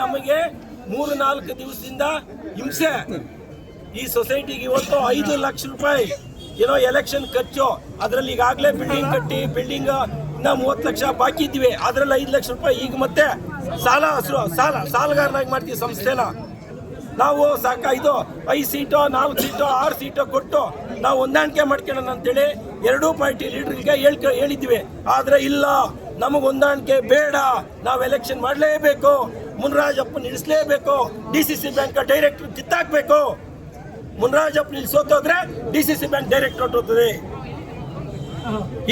ನಮಗೆ ಮೂರು ನಾಲ್ಕು ದಿವಸದಿಂದ ಹಿಂಸೆ. ಈ ಸೊಸೈಟಿಗೆ ಇವತ್ತು ಐದು ಲಕ್ಷ ರೂಪಾಯಿ, ಏನೋ ಎಲೆಕ್ಷನ್ ಖರ್ಚು, ಅದರಲ್ಲಿ ಈಗಾಗಲೇ ಬಿಲ್ಡಿಂಗ್ ಕಟ್ಟಿ ಬಿಲ್ಡಿಂಗ್ ಇನ್ನ ಮೂವತ್ತು ಲಕ್ಷ ಬಾಕಿ ಇದ್ವಿ ಅದರಲ್ಲಿ ಐದು ಲಕ್ಷ ರೂಪಾಯಿ ಈಗ ಮತ್ತೆ ಸಾಲ ಹಸಿರು ಸಾಲ ಸಾಲಗಾರನಾಗಿ ಮಾಡ್ತೀವಿ ಸಂಸ್ಥೆನ. ನಾವು ಸಾಕ ಇದು ಐದು ಸೀಟು, ನಾಲ್ಕು ಸೀಟು, ಆರು ಸೀಟು ಕೊಟ್ಟು ನಾವು ಹೊಂದಾಣಿಕೆ ಮಾಡ್ಕೊಳ್ಳೋಣ ಅಂತೇಳಿ ಎರಡೂ ಪಾರ್ಟಿ ಲೀಡರ್ಗೆ ಹೇಳ್ಕ ಹೇಳಿದ್ವಿ ಆದ್ರೆ ಇಲ್ಲ, ನಮಗೆ ಹೊಂದಾಣಿಕೆ ಬೇಡ. ನಾವು ಎಲೆಕ್ಷನ್ ಮಾಡಲೇಬೇಕು. Munirajappa ನಿಲ್ಲಿಸಲೇಬೇಕು. D C C bank director ಕಿತ್ತಾಕಬೇಕು. Munirajappa ನಿಲ್ಸೋತೋದ್ರೆ D C C bank director ಹೊಟ್ಟೋಗ್ತದೆ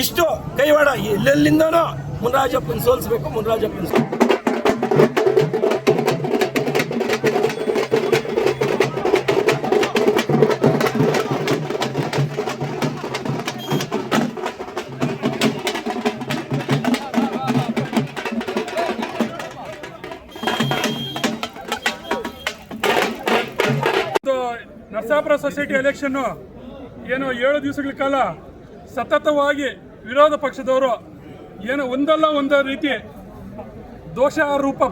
ಇಷ್ಟು ಕೈವಾಡ ಎಲ್ಲೆಲ್ಲಿಂದನೋ ಮುನ್ರಾಜಪ್ಪನ ಸೋಲಿಸ್ಬೇಕು ಮುನ್ರಾಜಪ್ಪನ ಸೋಲ್ ಸೊಸೈಟಿ ಎಲೆಕ್ಷನ್ನು ಏನು ಏಳು ದಿವಸಗಳ ಕಾಲ ಸತತವಾಗಿ ವಿರೋಧ ಪಕ್ಷದವರು ಏನು ಒಂದಲ್ಲ ಒಂದು ರೀತಿ ದೋಷ ಆರೋಪ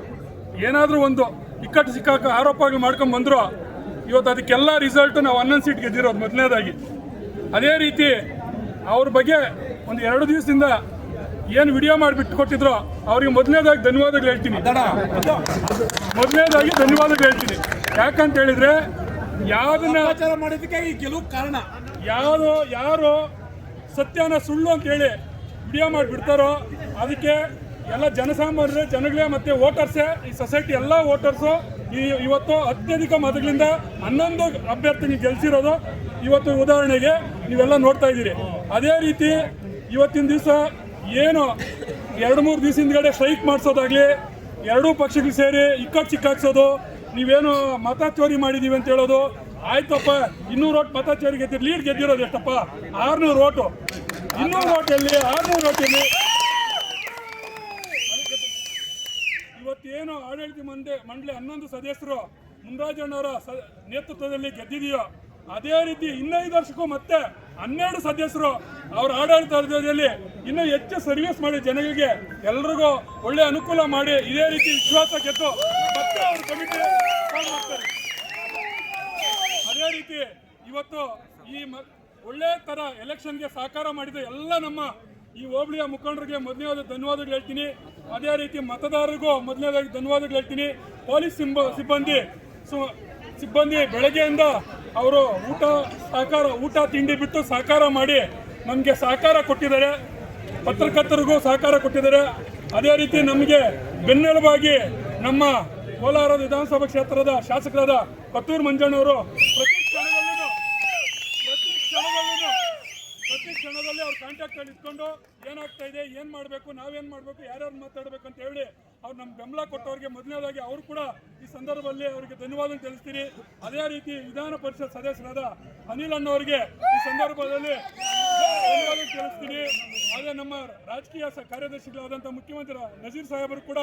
ಏನಾದರೂ ಒಂದು ಇಕ್ಕಟ್ಟು ಸಿಕ್ಕಾಕ ಆರೋಪಗಳು ಮಾಡ್ಕೊಂಡು ಬಂದ್ರು ಇವತ್ತು ಅದಕ್ಕೆಲ್ಲ ರಿಸಲ್ಟ್ ನಾವು ಹನ್ನೊಂದು ಸೀಟ್ ಗೆದ್ದಿರೋದು ಮೊದಲನೇದಾಗಿ. ಅದೇ ರೀತಿ ಅವ್ರ ಬಗ್ಗೆ ಒಂದು ಎರಡು ದಿವಸದಿಂದ ಏನು ವಿಡಿಯೋ ಮಾಡಿಬಿಟ್ಟು ಕೊಟ್ಟಿದ್ರು ಅವ್ರಿಗೆ ಮೊದಲನೇದಾಗಿ ಧನ್ಯವಾದಗಳು ಹೇಳ್ತೀನಿ. ಮೊದಲನೇದಾಗಿ ಧನ್ಯವಾದಗಳು ಹೇಳ್ತೀನಿ. ಯಾಕಂತ ಹೇಳಿದ್ರೆ ಯಾವ್ದನ್ನ ಆಚಾರ ಮಾಡಿದ್ದಕ್ಕೆ ಈ ಗೆಲುವು ಕಾರಣ. ಯಾರು ಯಾರು ಸತ್ಯನ ಸುಳ್ಳು ಅಂತ ಹೇಳಿ ವಿಡಿಯೋ ಮಾಡಿಬಿಡ್ತಾರೋ ಅದಕ್ಕೆ ಎಲ್ಲ ಜನಸಾಮಾನ್ಯರೇ ಜನಗಳೇ ಮತ್ತೆ ವೋಟರ್ಸೇ ಈ ಸೊಸೈಟಿ ಎಲ್ಲ ವೋಟರ್ಸು ಈ ಇವತ್ತು ಅತ್ಯಧಿಕ ಮತಗಳಿಂದ ಹನ್ನೊಂದು ಅಭ್ಯರ್ಥಿನಿ ಗೆಲ್ಸಿರೋದು ಇವತ್ತು ಉದಾಹರಣೆಗೆ ನೀವೆಲ್ಲ ನೋಡ್ತಾ ಇದ್ದೀರಿ. ಅದೇ ರೀತಿ ಇವತ್ತಿನ ದಿವಸ ಏನು ಎರಡು ಮೂರು ದಿವಸ ಹಿಂದ್ಗಡೆ ಸ್ಟ್ರೈಕ್ ಮಾಡಿಸೋದಾಗ್ಲಿ ಎರಡೂ ಪಕ್ಷಗಳು ಸೇರಿ ಇಕ್ಕಟ್ಟು ಸಿಕ್ಕಾಕ್ಸೋದು ನೀವೇನು ಮತ ಚೋರಿ ಮಾಡಿದೀವಿ ಅಂತ ಹೇಳೋದು? ಆಯ್ತಪ್ಪ, ಇನ್ನೂರು ಓಟ್ ಮತ ಚೋರಿ ಗೆದ್ದಿರ ಲೀಡ್ ಗೆದ್ದಿರೋದು ಎಷ್ಟಪ್ಪ? ಆರ್ನೂರು ಓಟು. ಇನ್ನೂರು ಓಟ್ ಎಲ್ಲಿ ಆರ್ನೂರು ಓಟ್ ಎಲ್ಲಿ ಇವತ್ತೇನು ಆಡಳಿತ ಮಂಡೆ, ಮಂಡಳಿ ಹನ್ನೊಂದು ಸದಸ್ಯರು ಮುನ್ರಾಜಣ್ಣವರ ನೇತೃತ್ವದಲ್ಲಿ ಗೆದ್ದಿದೆಯೋ, ಅದೇ ರೀತಿ ಇನ್ನೈದು ವರ್ಷಕ್ಕೂ ಮತ್ತೆ ಹನ್ನೆರಡು ಸದಸ್ಯರು ಅವರ ಆಡಳಿತದಲ್ಲಿ ಇನ್ನೂ ಹೆಚ್ಚು ಸರ್ವಿಸ್ ಮಾಡಿ ಜನಗಳಿಗೆ ಎಲ್ರಿಗೂ ಒಳ್ಳೆ ಅನುಕೂಲ ಮಾಡಿ, ಇದೇ ರೀತಿ ವಿಶ್ವಾಸ ಗೆದ್ದು ಮತ್ತೆ ಅವ್ರ ಕಮಿಟಿ ಮಾಡ್ತಾರೆ ಅದೇ ರೀತಿ ಇವತ್ತು ಈ ಒಳ್ಳೆ ತರ ಎಲೆಕ್ಷನ್ಗೆ ಸಹಕಾರ ಮಾಡಿದ ಎಲ್ಲ ನಮ್ಮ ಈ ಹೋಬಳಿಯ ಮುಖಂಡರಿಗೆ ಮೊದಲನೇದಾಗಿ ಧನ್ಯವಾದಗಳು ಹೇಳ್ತೀನಿ. ಅದೇ ರೀತಿ ಮತದಾರರಿಗೂ ಮೊದಲನೇದಾಗಿ ಧನ್ಯವಾದಗಳು ಹೇಳ್ತೀನಿ. ಪೊಲೀಸ್ ಸಿಂಬ ಸಿಬ್ಬಂದಿ ಸಿಬ್ಬಂದಿ ಬೆಳಗ್ಗೆಯಿಂದ ಅವರು ಊಟ ಸಹಕಾರ ಊಟ ತಿಂಡಿ ಬಿಟ್ಟು ಸಹಕಾರ ಮಾಡಿ ನಮಗೆ ಸಹಕಾರ ಕೊಟ್ಟಿದ್ದಾರೆ. ಪತ್ರಕರ್ತರಿಗೂ ಸಹಕಾರ ಕೊಟ್ಟಿದ್ದಾರೆ. ಅದೇ ರೀತಿ ನಮಗೆ ಬೆನ್ನೆಲುಬಾಗಿ ನಮ್ಮ ಕೋಲಾರ ವಿಧಾನಸಭಾ ಕ್ಷೇತ್ರದ ಶಾಸಕರಾದ ಕೊತ್ತೂರು ಮಂಜಣ್ಣವರು ಪ್ರತಿ ಕ್ಷಣದಲ್ಲೂ ಪ್ರತಿ ಕ್ಷಣದಲ್ಲೂ ಪ್ರತಿ ಕ್ಷಣದಲ್ಲಿ ಅವ್ರ ಕಾಂಟ್ಯಾಕ್ಟ್ ಅಲ್ಲಿ ಇಟ್ಕೊಂಡು ಏನಾಗ್ತಾ ಇದೆ, ಏನ್ ಮಾಡಬೇಕು, ನಾವೇನ್ ಮಾಡಬೇಕು, ಯಾರ್ಯಾರು ಮಾತಾಡ್ಬೇಕು ಅಂತ ಹೇಳಿ ಅವ್ರು ನಮ್ಮ ಬೆಂಬಲ ಕೊಟ್ಟವ್ರಿಗೆ ಮೊದಲನೇದಾಗಿ ಅವರು ಕೂಡ ಈ ಸಂದರ್ಭದಲ್ಲಿ ಅವರಿಗೆ ಧನ್ಯವಾದ ತಿಳಿಸ್ತೀನಿ. ಅದೇ ರೀತಿ ವಿಧಾನ ಪರಿಷತ್ ಸದಸ್ಯರಾದ ಅನಿಲ್ ಅಣ್ಣವರಿಗೆ ಈ ಸಂದರ್ಭದಲ್ಲಿ ತಿಳಿಸ್ತೀನಿ ಅದೇ ನಮ್ಮ ರಾಜಕೀಯ ಕಾರ್ಯದರ್ಶಿಗಳಾದಂಥ ಮುಖ್ಯಮಂತ್ರಿ ನಜೀರ್ ಸಾಹೇಬರು ಕೂಡ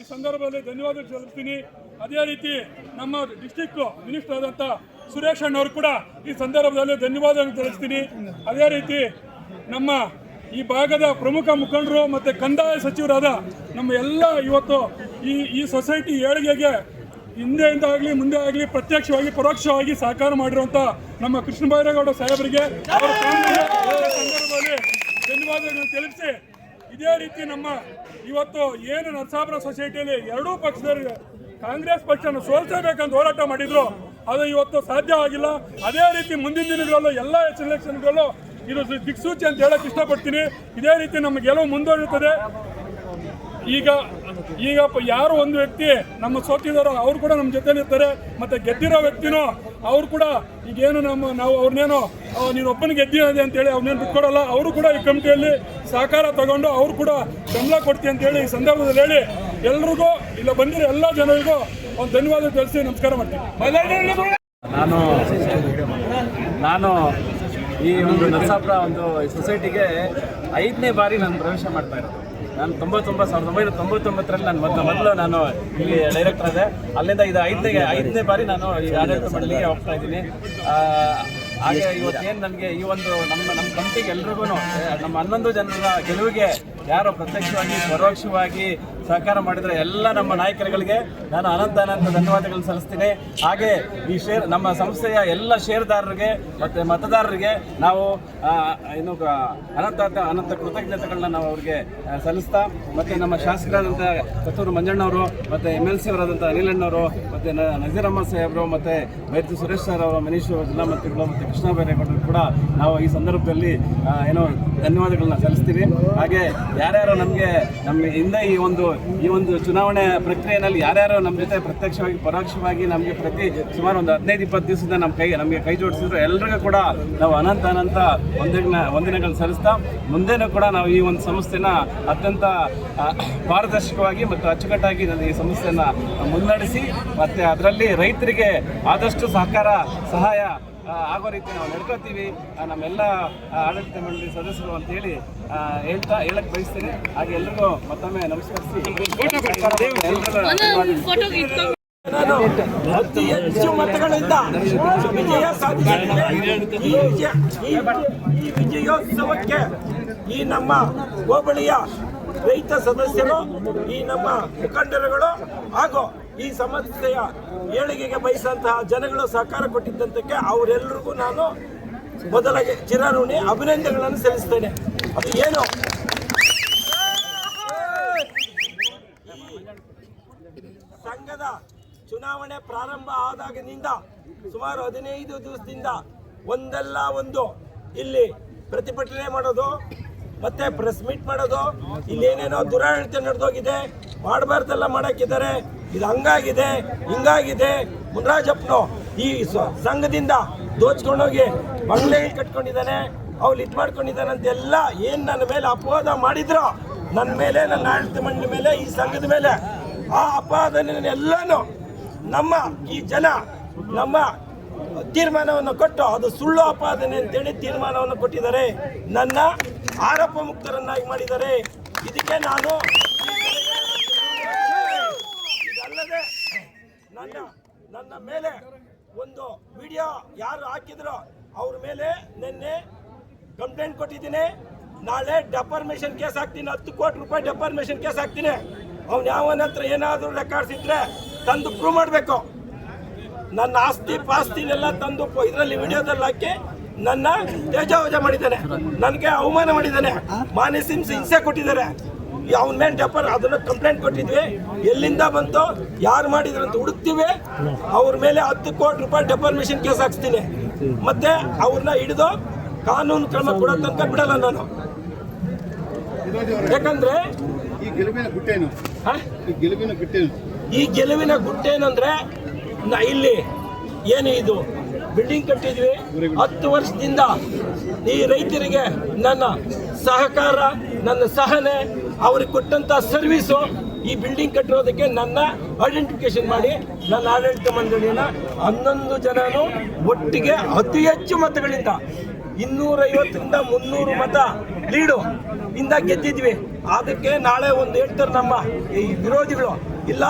ಈ ಸಂದರ್ಭದಲ್ಲಿ ಧನ್ಯವಾದ ತಿಳಿಸ್ತೀನಿ. ಅದೇ ರೀತಿ ನಮ್ಮ ಡಿಸ್ಟಿಕ್ ಮಿನಿಸ್ಟರ್ ಆದಂಥ ಸುರೇಶ್ ಅಣ್ಣವರು ಕೂಡ ಈ ಸಂದರ್ಭದಲ್ಲಿ ಧನ್ಯವಾದ ತಿಳಿಸ್ತೀನಿ. ಅದೇ ರೀತಿ ನಮ್ಮ ಈ ಭಾಗದ ಪ್ರಮುಖ ಮುಖಂಡರು ಮತ್ತು ಕಂದಾಯ ಸಚಿವರಾದ ನಮ್ಮ ಎಲ್ಲ ಇವತ್ತು ಈ ಈ ಸೊಸೈಟಿ ಏಳಿಗೆಗೆ ಹಿಂದೆಯಿಂದ ಆಗಲಿ, ಮುಂದೆ ಆಗಲಿ, ಪ್ರತ್ಯಕ್ಷವಾಗಿ, ಪರೋಕ್ಷವಾಗಿ ಸಹಕಾರ ಮಾಡಿರುವಂತ ನಮ್ಮ ಕೃಷ್ಣ ಬೈರೇಗೌಡ ಸಾಹೇಬರಿಗೆ ಅವರ ಸಂದರ್ಭದಲ್ಲಿ ಧನ್ಯವಾದಗಳನ್ನು ತಿಳಿಸಿ. ಇದೇ ರೀತಿ ನಮ್ಮ ಇವತ್ತು ಏನು ನರಸಾಪುರ ಸೊಸೈಟಿಯಲ್ಲಿ ಎರಡೂ ಪಕ್ಷದವರಿಗೆ ಕಾಂಗ್ರೆಸ್ ಪಕ್ಷನ ಸೋಲ್ಸಬೇಕಂತ ಹೋರಾಟ ಮಾಡಿದ್ರು, ಅದು ಇವತ್ತು ಸಾಧ್ಯ ಆಗಿಲ್ಲ. ಅದೇ ರೀತಿ ಮುಂದಿನ ದಿನಗಳಲ್ಲೂ ಎಲ್ಲ ಎಲೆಕ್ಷನ್ಗಳಲ್ಲೂ ಇದು ದಿಕ್ಸೂಚಿ ಅಂತ ಹೇಳಕ್ ಇಷ್ಟಪಡ್ತೀನಿ. ಇದೇ ರೀತಿ ನಮ್ಮ ಗೆಲುವು ಮುಂದುವರಿಯುತ್ತದೆ. ಈಗ ಈಗ ಯಾರು ಒಂದು ವ್ಯಕ್ತಿ ನಮ್ಮ ಸೋತಿದಾರೋ ಅವ್ರು ಕೂಡ ನಮ್ಮ ಜೊತೆ ಇರ್ತಾರೆ, ಮತ್ತೆ ಗೆದ್ದಿರೋ ವ್ಯಕ್ತಿನೋ ಅವ್ರು ಕೂಡ ಈಗೇನು ನಮ್ಮ ನಾವು ಅವ್ರನ್ನೇನು ನೀನು ಒಬ್ಬನಿಗೆ ಅಂತ ಅಂತೇಳಿ ಅವ್ರನ್ನೇನು ಬಿಟ್ಕೊಡಲ್ಲ, ಅವರು ಕೂಡ ಈ ಕಮಿಟಿಯಲ್ಲಿ ಸಹಕಾರ ತಗೊಂಡು ಅವ್ರು ಕೂಡ ಬೆಂಬಲ ಕೊಡ್ತೀವಿ ಅಂತೇಳಿ ಈ ಸಂದರ್ಭದಲ್ಲಿ ಹೇಳಿ ಎಲ್ರಿಗೂ, ಇಲ್ಲ ಬಂದಿರೋ ಎಲ್ಲ ಜನರಿಗೂ ಒಂದು ಧನ್ಯವಾದ ತಿಳಿಸಿ ನಮಸ್ಕಾರ ಮಾಡ್ತೀನಿ. ನಾನು ನಾನು ಈ ಒಂದು ನರಸಾಪುರ ಒಂದು ಸೊಸೈಟಿಗೆ ಐದನೇ ಬಾರಿ ನಾನು ಪ್ರವೇಶ ಮಾಡ್ತಾ ಇರೋದು. ನಾನು ತೊಂಬತ್ತೊಂಬತ್ತು, ಸಾವಿರದ ಒಂಬೈನೂರ ತೊಂಬತ್ತೊಂಬತ್ತರಲ್ಲಿ ನಾನು ಮೊದಲು ಮೊದಲು ನಾನು ಇಲ್ಲಿ ಡೈರೆಕ್ಟರ್ ಅದೇ ಅಲ್ಲಿಂದ ಇದು ಐದನೇ ಐದನೇ ಬಾರಿ ನಾನು ಈ ಆಡಳಿತ ಮಂಡಳಿಗೆ ಹೋಗ್ತಾ ಇದ್ದೀನಿ. ಹಾಗೆ ಇವತ್ತೇನು ನನಗೆ ಈ ಒಂದು ನಮ್ಮ ನಮ್ಮ ಕಂಪ್ನಿಗೆ ಎಲ್ರಿಗೂ ನಮ್ಮ ಹನ್ನೊಂದು ಜನರ ಗೆಲುವಿಗೆ ಯಾರು ಪ್ರತ್ಯಕ್ಷವಾಗಿ, ಪರೋಕ್ಷವಾಗಿ ಸಹಕಾರ ಮಾಡಿದರೆ ಎಲ್ಲ ನಮ್ಮ ನಾಯಕರುಗಳಿಗೆ ನಾನು ಅನಂತ ಅನಂತ ಧನ್ಯವಾದಗಳನ್ನು ಸಲ್ಲಿಸ್ತೀನಿ. ಹಾಗೆ ಈ ಶೇರ್ ನಮ್ಮ ಸಂಸ್ಥೆಯ ಎಲ್ಲ ಷೇರುದಾರರಿಗೆ ಮತ್ತು ಮತದಾರರಿಗೆ ನಾವು ಏನು ಅನಂತ ಅನಂತ ಕೃತಜ್ಞತೆಗಳನ್ನ ನಾವು ಅವ್ರಿಗೆ ಸಲ್ಲಿಸ್ತಾ, ಮತ್ತು ನಮ್ಮ ಶಾಸಕರಾದಂಥ ಕತ್ತೂರು ಮಂಜಣ್ಣವರು, ಮತ್ತು ಎಂ ಎಲ್ ಸಿ ಅವರಾದಂಥ ಅನಿಲಣ್ಣವರು ಮತ್ತು ನಜೀರ್ ಅಹಮದ್ ಸಾಹೇಬರು, ಮತ್ತು ವೈದ್ಯ ಸುರೇಶ್ ಸರ್ ಅವರು, ಮನೀಶ್ ಜಿಲ್ಲಾ ಮಂತ್ರಿಗಳು, ಮತ್ತು ಕೃಷ್ಣ ಬೈರೇಗೌಡರು. ಕೂಡ ನಾವು ಈ ಸಂದರ್ಭದಲ್ಲಿ ಏನೋ ಧನ್ಯವಾದಗಳನ್ನ ಸಲ್ಲಿಸ್ತೀವಿ. ಹಾಗೆ ಯಾರ್ಯಾರು ನಮಗೆ ನಮ್ಮ ಹಿಂದೆ ಈ ಒಂದು ಈ ಒಂದು ಚುನಾವಣೆ ಪ್ರಕ್ರಿಯೆಯಲ್ಲಿ ಯಾರ್ಯಾರು ನಮ್ಮ ಜೊತೆ ಪ್ರತ್ಯಕ್ಷವಾಗಿ, ಪರೋಕ್ಷವಾಗಿ ನಮಗೆ ಪ್ರತಿ ಸುಮಾರು ಒಂದು ಹದಿನೈದು, ಇಪ್ಪತ್ತು ದಿವಸದಿಂದ ನಮ್ಮ ಕೈ, ನಮಗೆ ಕೈ ಜೋಡಿಸಿದ್ರು. ಎಲ್ರಿಗೂ ಕೂಡ ನಾವು ಅನಂತ ಅನಂತ ವಂದನೆ ಒಂದಿನಗಳು ಸಲ್ಲಿಸ್ತಾ, ಮುಂದೆನೂ ಕೂಡ ನಾವು ಈ ಒಂದು ಸಂಸ್ಥೆನ ಅತ್ಯಂತ ಪಾರದರ್ಶಕವಾಗಿ ಮತ್ತು ಅಚ್ಚುಕಟ್ಟಾಗಿ ನಾನು ಈ ಸಂಸ್ಥೆಯನ್ನು ಮುನ್ನಡೆಸಿ, ಮತ್ತು ಅದರಲ್ಲಿ ರೈತರಿಗೆ ಆದಷ್ಟು ಸಹಕಾರ, ಸಹಾಯ ಆಗೋ ರೀತಿ ನಾವು ನಡ್ಕೋತೀವಿ ನಮ್ಮೆಲ್ಲ ಆಡಳಿತ ಮಂಡಳಿ ಸದಸ್ಯರು ಅಂತ ಹೇಳಿ ಹೇಳ್ತಾ ಹೇಳಕ್ ಬಯಸ್ತೀನಿ. ಹಾಗೆ ಎಲ್ರಿಗೂ ಮತ್ತೊಮ್ಮೆ ನಮಸ್ಕರಿಸಿ. ನಾನು ಅತಿ ಹೆಚ್ಚು ಮತಗಳಿಂದ ವಿಜಯ ಈ ವಿಜಯೋತ್ಸವಕ್ಕೆ ಈ ನಮ್ಮ ಹೋಬಳಿಯ ರೈತ ಸದಸ್ಯರು, ಈ ನಮ್ಮ ಮುಖಂಡರುಗಳು ಹಾಗೂ ಈ ಸಮಸ್ಯೆಯ ಏಳಿಗೆಗೆ ಬಯಸಂತಹ ಜನಗಳು ಸಹಕಾರ ಕೊಟ್ಟಿದ್ದಂತಕ್ಕೆ ಅವರೆಲ್ಲರಿಗೂ ನಾನು ಮೊದಲಿಗೆ ಚಿರಋಣಿ ಅಭಿನಂದನೆಗಳನ್ನು ಸಲ್ಲಿಸ್ತೇನೆ. ಅದು ಏನು? ಸಂಘದ ಚುನಾವಣೆ ಪ್ರಾರಂಭ ಆದಾಗಿನಿಂದ ಸುಮಾರು ಹದಿನೈದು ದಿವಸದಿಂದ ಒಂದಲ್ಲ ಒಂದು ಇಲ್ಲಿ ಪ್ರತಿಭಟನೆ ಮಾಡೋದು, ಮತ್ತೆ ಪ್ರೆಸ್ ಮೀಟ್ ಮಾಡೋದು, ಇಲ್ಲೇನೇನೋ ದುರಾಡಳಿತ ನಡೆದೋಗಿದೆ, ಮಾಡಬಾರ್ದೆಲ್ಲ ಮಾಡಕ್ಕಿದ್ದಾರೆ. ಇದು ಹಂಗಾಗಿದೆ, ಹಿಂಗಾಗಿದೆ. ಮುನರಾಜಪ್ಪನು, ಈ ಸಂಘದಿಂದ ದೋಚ್ಕೊಂಡೋಗಿ ಬಂಗ್ಲೆ ಕಟ್ಕೊಂಡಿದ್ದಾನೆ, ಅವ್ಳು ಇದು ಮಾಡ್ಕೊಂಡಿದ್ದಾನೆ ಅಂತೆಲ್ಲ ಏನು ನನ್ನ ಮೇಲೆ ಅಪವಾದ ಮಾಡಿದ್ರು ನನ್ನ ಮೇಲೆ, ನನ್ನ ಆಡಳಿತ ಮಂಡಳಿ ಮೇಲೆ, ಈ ಸಂಘದ ಮೇಲೆ, ಆ ಅಪಾದನೆಯನ್ನೆಲ್ಲನೂ ನಮ್ಮ ಈ ಜನ, ನಮ್ಮ ತೀರ್ಮಾನವನ್ನು ಕೊಟ್ಟು, ಅದು ಸುಳ್ಳು ಅಪಾದನೆ ಅಂತೇಳಿ ತೀರ್ಮಾನವನ್ನು ಕೊಟ್ಟಿದ್ದಾರೆ. ನನ್ನ ಆರೋಪ ಮುಕ್ತರನ್ನಾಗಿ ಮಾಡಿದ್ದಾರೆ. ಇದಕ್ಕೆ ನಾನು ನನ್ನ ನನ್ನ ಮೇಲೆ ಒಂದು ವಿಡಿಯೋ ಯಾರು ಹಾಕಿದ್ರೋ ಅವ್ರ ಮೇಲೆ ನಿನ್ನೆ ಕಂಪ್ಲೇಂಟ್ ಕೊಟ್ಟಿದ್ದೀನಿ. ನಾಳೆ ಡೆಫಾರ್ಮೇಷನ್ ಕೇಸ್ ಹಾಕ್ತೀನಿ, ಹತ್ತು ಕೋಟಿ ರೂಪಾಯಿ ಡೆಫಾರ್ಮೇಷನ್ ಕೇಸ್ ಹಾಕ್ತೀನಿ. ಅವ್ನು ಯಾವನ ಹತ್ರ ಏನಾದರೂ ರೆಕಾರ್ಡ್ಸ್ ಇದ್ರೆ ತಂದು ಪ್ರೂವ್ ಮಾಡಬೇಕು. ನನ್ನ ಆಸ್ತಿ ಪಾಸ್ತಿನೆಲ್ಲ ತಂದು ಇದರಲ್ಲಿ ವಿಡಿಯೋದಲ್ಲಿ ಹಾಕಿ ನನ್ನ ತೇಜಾವಜ ಮಾಡಿದ್ದಾನೆ. ನನಗೆ ಅವಮಾನ ಮಾಡಿದ್ದಾನೆ. ಮಾನಿ ಹಿಂಸೆ ಕೊಟ್ಟಿದ್ದಾರೆ. ಅವನ ಮೇಲೆ ಡೆಪರ್ ಅದನ್ನ ಕಂಪ್ಲೇಂಟ್ ಕೊಟ್ಟಿದ್ವಿ. ಎಲ್ಲಿಂದ ಬಂತು ಯಾರು ಮಾಡಿದ್ರು ಅಂತ ಹುಡುಕ್ತೀವಿ. ಅವ್ರ ಮೇಲೆ ಹತ್ತು ಕೋಟಿ ರೂಪಾಯಿ ಡೆಪಾರ್ಮೇಷನ್ ಕೇಸ್ ಹಾಕ್ಸ್ತೀನಿ. ಮತ್ತೆ ಅವ್ರನ್ನ ಹಿಡಿದು ಕಾನೂನು ಕ್ರಮ ಕೊಡೋ ತನಕ ಬಿಡಲ್ಲ ನಾನು. ಯಾಕಂದ್ರೆ ಈ ಗೆಲುವಿನ? ಈ ಗೆಲುವಿನ ಗುಟ್ಟೇನು? ಈ ಗೆಲುವಿನ ಗುಟ್ಟೇನಂದ್ರೆ ನ ಇಲ್ಲಿ ಏನು ಇದು ಬಿಲ್ಡಿಂಗ್ ಕಟ್ಟಿದ್ವಿ. ಹತ್ತು ವರ್ಷದಿಂದ ಈ ರೈತರಿಗೆ ನನ್ನ ಸಹಕಾರ ನನ್ನ ಸಹನೆ ಅವ್ರಿಗೆ ಕೊಟ್ಟಂತ ಸರ್ವಿಸು ಈ ಬಿಲ್ಡಿಂಗ್ ಕಟ್ಟಿರೋದಕ್ಕೆ ನನ್ನ ಐಡೆಂಟಿಫಿಕೇಶನ್ ಮಾಡಿ, ನನ್ನ ಆಡಳಿತ ಮಂಡಳಿಯನ್ನ ಹನ್ನೊಂದು ಜನನು ಒಟ್ಟಿಗೆ ಅತಿ ಹೆಚ್ಚು ಮತಗಳಿಂದ ಇನ್ನೂರೈವತ್ತರಿಂದ ಮುನ್ನೂರು ಮತ ಲೀಡು ಇಂದ ಗೆದ್ದಿದ್ವಿ. ಅದಕ್ಕೆ ನಾಳೆ ಒಂದು ಹೇಳ್ತಾರೆ ನಮ್ಮ ಈ ವಿರೋಧಿಗಳು, ಇಲ್ಲ,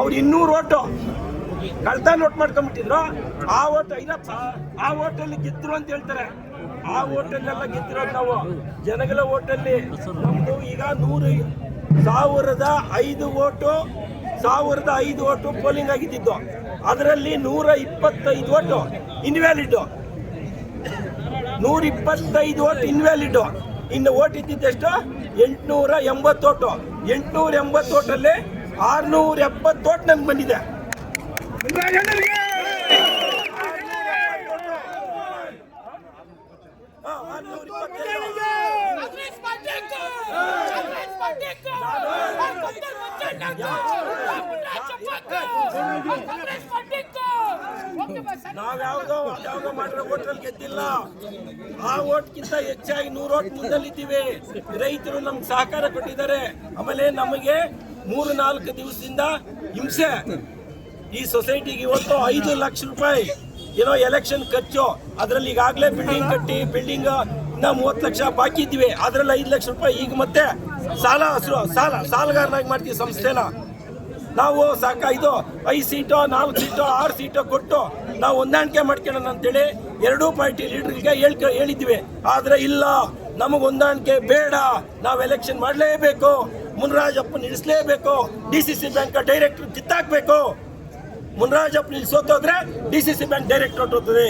ಅವ್ರು ಇನ್ನೂರು ಓಟು. ಕಳ್ತ ನೋಟ್ ಮಾಡ್ಕೊಂಡ್ಬಿಟ್ಟಿದ್ರು. ಆ ಓಟ್ ಐನಪ್ಪ, ಆ ಓಟಲ್ಲಿ ಗೆದ್ರು ಅಂತ ಹೇಳ್ತಾರೆ. ಆ ಓಟಲ್ಲೆಲ್ಲ ಗೆದ್ದಿರೋದು ನಾವು. ಜನಗಳ ಓಟಲ್ಲಿ ನಮ್ದು ಈಗ ನೂರು ಸಾವಿರದ ಐದು ಓಟು, ಸಾವಿರದ ಐದು ಓಟು ಪೋಲಿಂಗ್ ಆಗಿದ್ದಿತ್ತು ಅದರಲ್ಲಿ ನೂರ ಇಪ್ಪತ್ತೈದು ಓಟು ಇನ್ವ್ಯಾಲಿಡ್ ನೂರ ಇಪ್ಪತ್ತೈದು ಓಟ್ ಇನ್ವ್ಯಾಲಿಡ್ ಇನ್ನು ಓಟ್ ಇದ್ದಿದ್ದೆಷ್ಟು ಎಂಟುನೂರ ಎಂಬತ್ತು ಓಟು. ಎಂಟುನೂರ ಎಂಬತ್ತು ಓಟಲ್ಲಿ ಆರ್ನೂರ ಎಪ್ಪತ್ತು ಓಟ್ ನಂಗೆ ಬಂದಿದೆ ಹಾ, ಆರ್ನೂರ ಇಪ್ಪತ್ತೈದು. ಕಾಂಗ್ರೆಸ್ ಪಕ್ಷಕ್ಕೆ ಕಾಂಗ್ರೆಸ್ ಪಕ್ಷಕ್ಕೆ ಪಕ್ಷಕ್ಕೆ ನಾವ್ಯಾವ್ದೋ ಯಾವ್ದೋ ಮಾಡಿರೋ ಓಟ್ರಲ್ಲಿ ಗೆದ್ದಿಲ್ಲ. ಆ ಓಟ್ಗಿಂತ ಹೆಚ್ಚಾಗಿ ನೂರು ಓಟ್ ಮುಂದಲ್ಲಿದ್ದೀವಿ. ರೈತರು ನಮ್ಗೆ ಸಹಕಾರ ಕೊಟ್ಟಿದ್ದಾರೆ. ಆಮೇಲೆ ನಮಗೆ ಮೂರು ನಾಲ್ಕು ದಿವಸದಿಂದ ಹಿಂಸೆ. ಈ ಸೊಸೈಟಿಗೆ ಇವತ್ತು ಐದು ಲಕ್ಷ ರೂಪಾಯಿ ಏನೋ ಎಲೆಕ್ಷನ್ ಖರ್ಚು. ಅದರಲ್ಲಿ ಈಗಾಗಲೇ ಬಿಲ್ಡಿಂಗ್ ಕಟ್ಟಿ ಬಿಲ್ಡಿಂಗ್ ಇನ್ನ ಮೂವತ್ತು ಲಕ್ಷ ಬಾಕಿ ಇದ್ದೀವಿ. ಅದರಲ್ಲಿ ಐದು ಲಕ್ಷ ರೂಪಾಯಿ ಈಗ ಮತ್ತೆ ಸಾಲ ಹಸಿರು ಸಾಲ ಸಾಲಗಾರನಾಗಿ ಮಾಡ್ತೀವಿ ಸಂಸ್ಥೆನ. ನಾವು ಸಾಕ ಇದು ಐದು ಸೀಟು, ನಾಲ್ಕು ಸೀಟು, ಆರು ಸೀಟು ಕೊಟ್ಟು ನಾವು ಹೊಂದಾಣಿಕೆ ಮಾಡ್ಕೊಳ್ಳೋಣ ಅಂತೇಳಿ ಎರಡೂ ಪಾರ್ಟಿ ಲೀಡರ್ಗೆ ಹೇಳ್ಕ ಹೇಳಿದ್ವಿ ಆದರೆ ಇಲ್ಲ, ನಮಗೆ ಹೊಂದಾಣಿಕೆ ಬೇಡ. ನಾವು ಎಲೆಕ್ಷನ್ ಮಾಡಲೇಬೇಕು. ಮುನ್ರಾಜಪ್ಪನ ಇಳಿಸ್ಲೇಬೇಕು D C C bank director ಕಿತ್ತಾಕಬೇಕು. Munirajappa ನಿಲ್ಸೋತೋದ್ರೆ D C C bank director ಹೊಟ್ಟೋಗ್ತದೆ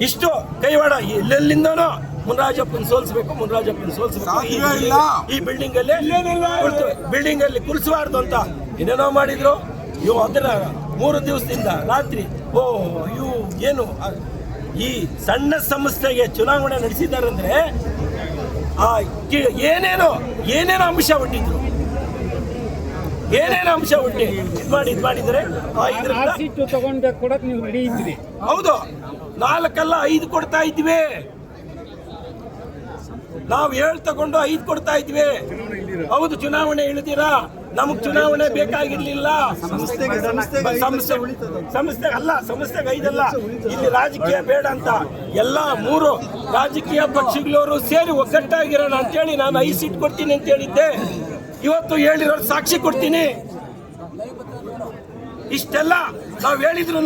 ಇಷ್ಟು ಕೈವಾಡ. ಎಲ್ಲೆಲ್ಲಿಂದನೋ ಮುನ್ರಾಜಪ್ಪನ ಸೋಲ್ಸ್ಬೇಕು ಮುನ್ರಾಜಪ್ಪನ ಸೋಲ್ಸ್ಬೇಕು. ಈ- ಬಿಲ್ಡಿಂಗ್ ಅಲ್ಲಿ ಬಿಲ್ಡಿಂಗ್ ಅಲ್ಲಿ ಕುರ್ಸಬಾರ್ದು ಅಂತ ಏನೇನೋ ಮಾಡಿದ್ರು. ಇವು ಅದನ್ನ ಮೂರು ದಿವಸದಿಂದ ರಾತ್ರಿ. ಓ ಇವು ಏನು? ಈ ಸಣ್ಣ ಸಂಸ್ಥೆಗೆ ಚುನಾವಣೆ ನಡೆಸಿದಾರಂದ್ರೆ ಆ ಏನೇನೋ ಏನೇನೋ ಅಂಶ ಒಟ್ಟಿದ್ರು ಏನೇನೋ ಅಂಶ ಒಟ್ಟಿ ಇದು ಮಾಡಿ ಇದು ಮಾಡಿದ್ರೆ ಸೀಟು ತಗೊಂಡು ಕೊಡಕ್ಕೆ ನೀವು ರೆಡಿ ಹೌದು. ನಾಲ್ಕಲ್ಲ ಐದು ಕೊಡ್ತಾ ಇದ್ವಿ ನಾವು ಏಳು ತಗೊಂಡು ಐದು ಕೊಡ್ತಾ ಇದ್ವಿ ಹೌದು ಚುನಾವಣೆ ಇಳಿದಿರಾ? ನಮಗ್ ಚುನಾವಣೆ ಬೇಕಾಗಿರ್ಲಿಲ್ಲ. ಸಂಸ್ಥೆ ಸಂಸ್ಥೆ ಅಲ್ಲ ಸಂಸ್ಥೆಗೆ ಐದಲ್ಲ. ಇಲ್ಲಿ ರಾಜಕೀಯ ಬೇಡ ಅಂತ ಎಲ್ಲ ಮೂರು ರಾಜಕೀಯ ಪಕ್ಷಗಳವರು ಸೇರಿ ಒಗ್ಗಟ್ಟಾಗಿರೋಣ ಅಂತೇಳಿ ನಾನು ಐದು ಸೀಟ್ ಕೊಡ್ತೀನಿ ಅಂತ ಹೇಳಿದ್ದೆ ಇವತ್ತು ಹೇಳಿರೋ ಸಾಕ್ಷಿ ಕೊಡ್ತೀನಿ. ಇಷ್ಟೆಲ್ಲ ನಾವು ಹೇಳಿದ್ರು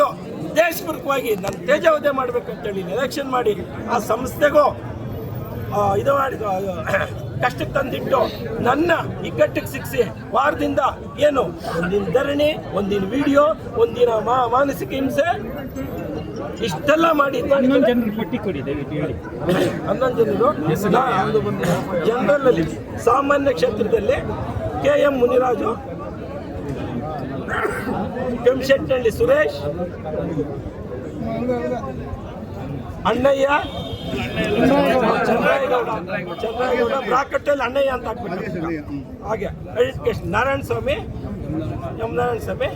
ದೇಶಪೂರ್ವಕವಾಗಿ ನಾನು ತೇಜಾವಧೆ ಮಾಡ್ಬೇಕಂತೇಳಿ ಎಲೆಕ್ಷನ್ ಮಾಡಿ ಆ ಸಂಸ್ಥೆಗೂ ಇದು ಮಾಡಿದ್ರು ಕಷ್ಟಕ್ಕೆ ತಂದಿಟ್ಟು ನನ್ನ ಇಕ್ಕಟ್ಟಿಗೆ ಸಿಕ್ಕಿಸಿ ವಾರದಿಂದ ಏನು ಒಂದಿನ ಧರಣಿ ಒಂದಿನ ವಿಡಿಯೋ ಒಂದಿನ ಮಾ- ಮಾನಸಿಕ ಹಿಂಸೆ ಇಷ್ಟೆಲ್ಲ ಮಾಡಿ ಮಾಡಿದ್ದಾರೆ. ಜನರು ಪಟ್ಟಿ ಕೊಡಿ ದಯವಿಟ್ಟು ಹೇಳಿ ಹನ್ನೊಂದು ಜನರು ಜನರಲ್ ಅಲ್ಲಿ ಸಾಮಾನ್ಯ ಕ್ಷೇತ್ರದಲ್ಲಿ ಕೆ ಎಂ ಮುನಿರಾಜು ಕೆಂಶೆಟ್ನಹಳ್ಳಿ ಸುರೇಶ್ ಅಣ್ಣಯ್ಯ ಬ್ರಾಕೆಟ್ಟಲ್ಲಿ ಅಣ್ಣಯ್ಯ ಅಂತ ಹಾಗೆ Narayana Swamy M Narayana Swamy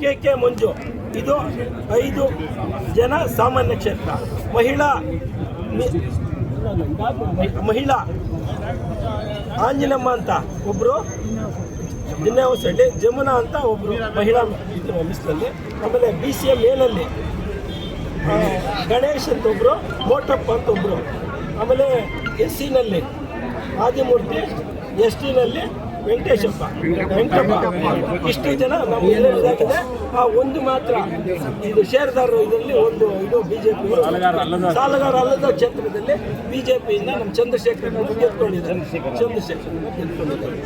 K K Manju. ಇದು ಐದು ಜನ ಸಾಮಾನ್ಯ ಕ್ಷೇತ್ರ. ಮಹಿಳಾ ಮಹಿಳಾ. ಆಂಜನಮ್ಮ ಅಂತ ಒಬ್ರು ದಿನೇ ಹೊಸಳ್ಳಿ ಜಮುನಾ ಅಂತ ಒಬ್ರು ಮಹಿಳಾ ಇದು ಮಿಸ್ನಲ್ಲಿ. ಆಮೇಲೆ ಬಿ ಸಿ ಎಂ ಆ, ಗಣೇಶ್ ಅಂತ ಒಬ್ಬರು ಮೋಟಪ್ಪ ಅಂತ ಒಬ್ಬರು ಆಮೇಲೆ ಎಸ್ ಸಿನಲ್ಲಿ ಆದಿಮೂರ್ತಿ ಎಸ್ ಟಿನಲ್ಲಿ ವೆಂಕಟೇಶಪ್ಪ. ವೆಂಕಟಪ್ಪ. ಇಷ್ಟು ಜನ ನಮ್ಮ ಇದಾಗಿದೆ. ಆ ಒಂದು ಮಾತ್ರ ಇದು ಷೇರ್ದಾರರು ಇದರಲ್ಲಿ ಒಂದು ಇದು ಬಿಜೆಪಿ ಸಾಲಗಾರ ಅಲ್ಲದ ಕ್ಷೇತ್ರದಲ್ಲಿ ಬಿಜೆಪಿಯಿಂದ ನಮ್ಮ ಚಂದ್ರಶೇಖರ್ ಗೆದ್ಕೊಂಡಿದ್ದಾರೆ. ಚಂದ್ರಶೇಖರ್ ಗೆದ್ಕೊಂಡಿದ್ದಾರೆ.